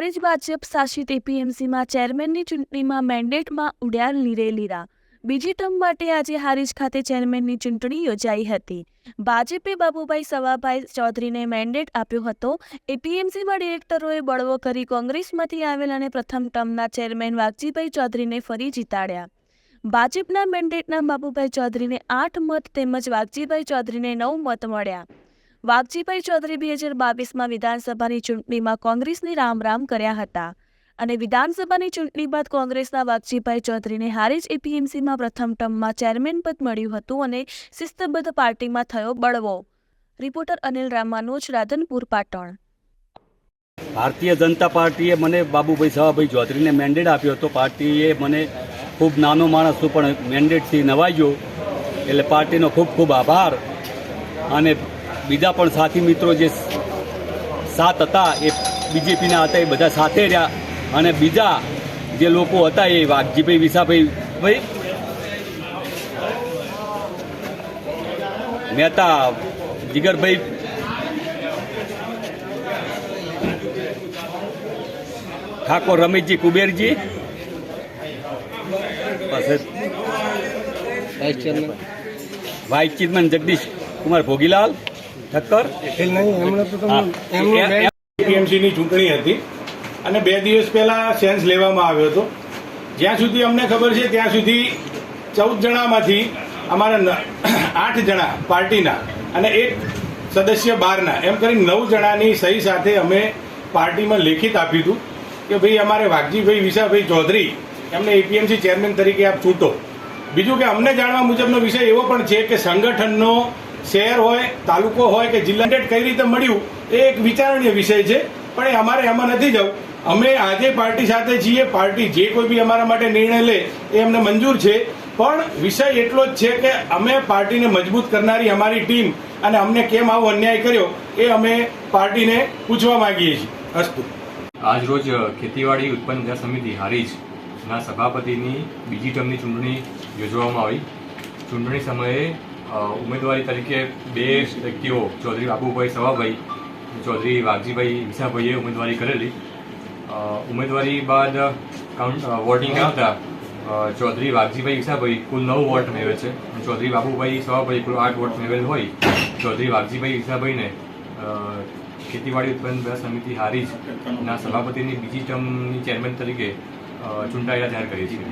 હારીજ ભાજપ શાસિત એપીએમસીમાં ચેરમેનની ચૂંટણીમાં મેન્ડેટમાં ઉડ્યા નિરેલીરા બીજી ટર્મ માટે આજે હારીજ ખાતે ચેરમેનની ચૂંટણી યોજાઈ હતી. ભાજપે બાબુભાઈ સવાભાઈ ચૌધરીને મેન્ડેટ આપ્યો હતો. એપીએમસીમાં ડિરેક્ટરોએ બળવો કરી કોંગ્રેસમાંથી આવેલ અને પ્રથમ ટર્મના ચેરમેન વાઘજીભાઈ ચૌધરીને ફરી જીતાડ્યા. ભાજપના મેન્ડેટના બાબુભાઈ ચૌધરીને આઠ મત તેમજ વાઘજીભાઈ ચૌધરીને નવ મત મળ્યા. વાઘજીભાઈ ચૌધરી બે હજાર બાવીસમાં વિધાનસભાની ચૂંટણીમાં કોંગ્રેસની રામ રામ કર્યા હતા. અને વિધાનસભાની ચૂંટણી બાદ કોંગ્રેસના વાઘજીભાઈ ચૌધરીને હારીજ એપીએમસીમાં પ્રથમ ટર્મમાં ચેરમેન પદ મળ્યું હતું અને શિસ્તબદ્ધ પાર્ટીમાં થયો બળવો. રિપોર્ટર અનિલ રામાનુજ, રાધનપુર, પાટણ. ભારતીય જનતા પાર્ટીએ મને બાબુભાઈ સવાભાઈ ચૌધરીને મેન્ડેટ આપ્યો હતો. પાર્ટીએ મને ખૂબ નાનો માણસ છું, પણ મેન્ડેટથી નવાજ્યો એટલે પાર્ટીનો ખૂબ ખૂબ આભાર. અને બીજા પણ સાથી મિત્રો જે સાથ હતા એ બીજેપીના હતા એ બધા સાથે રહ્યા. અને બીજા જે લોકો હતા એ વાઘજીભાઈ વિસાભાઈ ભાઈ મહેતા જીગરભાઈ ઠાકોર રમેશજી કુબેરજી વાઇસ ચેરમેન જગદીશ કુમાર ભોગીલાલ ઠક્કર એ નહીં એમણે તો હા. તમે એમનું એ- એ- ટીએમસીની ચૂંટણી હતી અને બે દિવસ પહેલા સેન્સ લેવામાં આવ્યો હતો. જ્યાં સુધી અમને ખબર છે ત્યાં સુધી ચૌદ જણામાંથી અમારા આઠ જણા પાર્ટીના અને એક સદસ્ય બહારના એમ કરી નવ જણાની સહી સાથે અમે પાર્ટીમાં લેખિત આપ્યું હતું કે ભાઈ અમારે વાઘજીભાઈ વિશાભાઈ ચૌધરી એમને એપીએમસી ચેરમેન તરીકે આપ છૂટો બીજું કે અમને જાણવા મુજબનો વિષય એવો પણ છે કે સંગઠનનો શહેર હોય, તાલુકો હોય કે જિલ્લા કઈ રીતે મળ્યું, એ એક વિચારણીય વિષય છે. પણ એ અમારે એમાં નથી જવું. અમે આજે પાર્ટી સાથે છીએ, પાર્ટી જે કોઈ બી અમારા માટે નિર્ણય લે, એ અમને મંજૂર છે. પણ વિષય એટલો જ છે કે અમે પાર્ટીને મજબૂત કરનારી અમારી ટીમ અને અમને કેમ આવો અન્યાય કર્યો, એ અમે પાર્ટીને પૂછવા માંગીએ છીએ. અસ્તુ. આજ રોજ ખેતીવાડી ઉત્પન્ન સમિતિ હારીજ ના સભાપતિની બીજી ટર્મની ચૂંટણી યોજવામાં આવી. ચૂંટણી સમયે ઉમેદવારી તરીકે બે વ્યક્તિઓ, ચૌધરી બાબુભાઈ સવાભાઈ, ચૌધરી વાઘજીભાઈ વિસાભાઈએ ઉમેદવારી કરેલી. ઉમેદવારી બાદ કાઉન્ટ વોટિંગ આવતા ચૌધરી વાઘજીભાઈ વિસાભાઈ કુલ નવ વોટ મેળવે છે. ચૌધરી બાબુભાઈ સવાભાઈ કુલ આઠ વોટ મેળવેલ હોય. ચૌધરી વાઘજીભાઈ વિસાભાઈને ખેતીવાડી ઉત્પન્ન સમિતિ સમિતિ હારીજના સભાપતિની બીજી ટર્મની ચેરમેન તરીકે ચૂંટાયેલા જાહેર કરી છીએ.